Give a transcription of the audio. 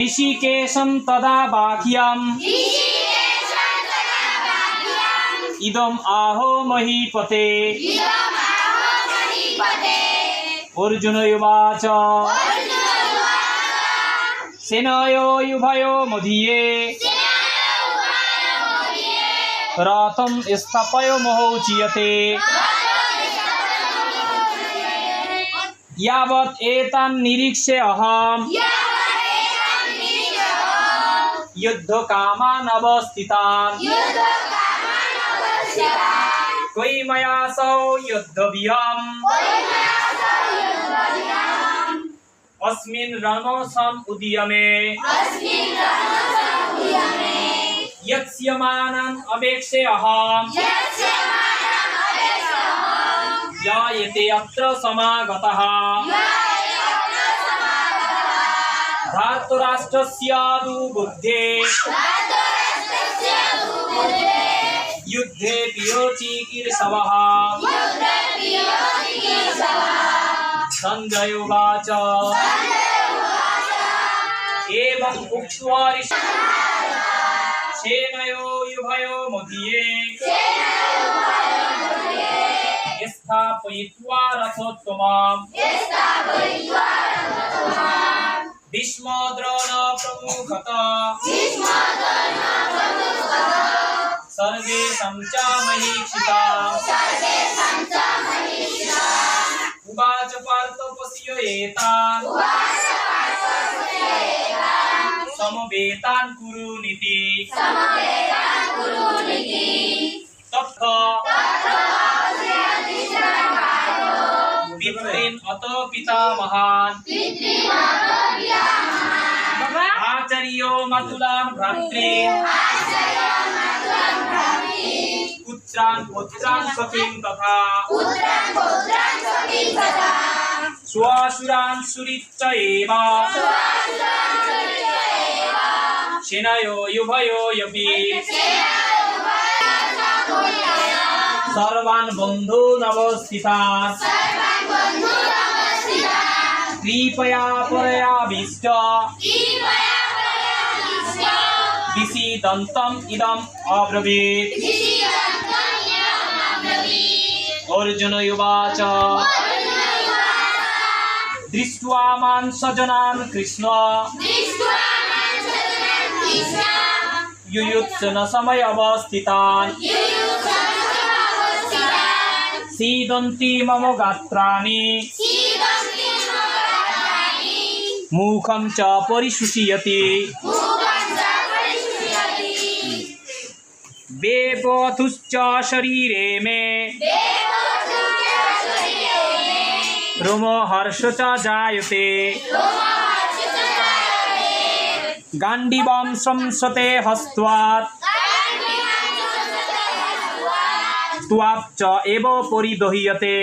ऋषिकेशं तदा बाह्यम् इदम् आहो महीपते अर्जुन उवाच सेनयो युभयो मदीये रथं स्थापय मोहौच्यते यावत् एतान् निरीक्ष्य अहम् युद्धकामान् अवस्थितान् त्वयि मया सौ युद्धव्यम् अस्मिन् रणसम् उदीयमे। यत्स्यमानम् अपेक्षे अहम् जायते अत्र समागतः। धार्तराष्ट्रस्यादु बुद्धे। युद्धे पियोचिकीर्षवः सञ्जय उवाच एवम् उक्त्वा सेनयो युभयो मदीये। स्थापयित्वा रथोत्तमाम्। भीष्मद्रोण प्रमुखत सर्वे सञ्चामहीक्षिता उवाच पार्थ पश्य एतान् समवेतान् कुरुनिति तत्र पितॄन् अत पितामहान् মাতুলাম রাত্রে পুত্রান পুত্রান সতীং তথা। পুত্রান পুত্রান সতীং তথা সুয়াসুরান সুরিচ্চ এব। সুয়াসুরান সুরিচ্চ এব সেনায়ো সর্বান বন্ধু নবস্থিতা কৃপয়া পরয়াবিষ্ট विषीदन्तम् इदम् अब्रवीत् अर्जुन उवाच दृष्ट्वा मान् सजनान् कृष्ण युयुत्सन समय अवस्थितान् सीदन्ति मम गात्राणि मुखं च परिशुषीयते वेपथुश्च शरीरे मे रोमहर्ष च जायते गाण्डीवं संसते हस्त्वात् त्वाच्च एव परिदह्यते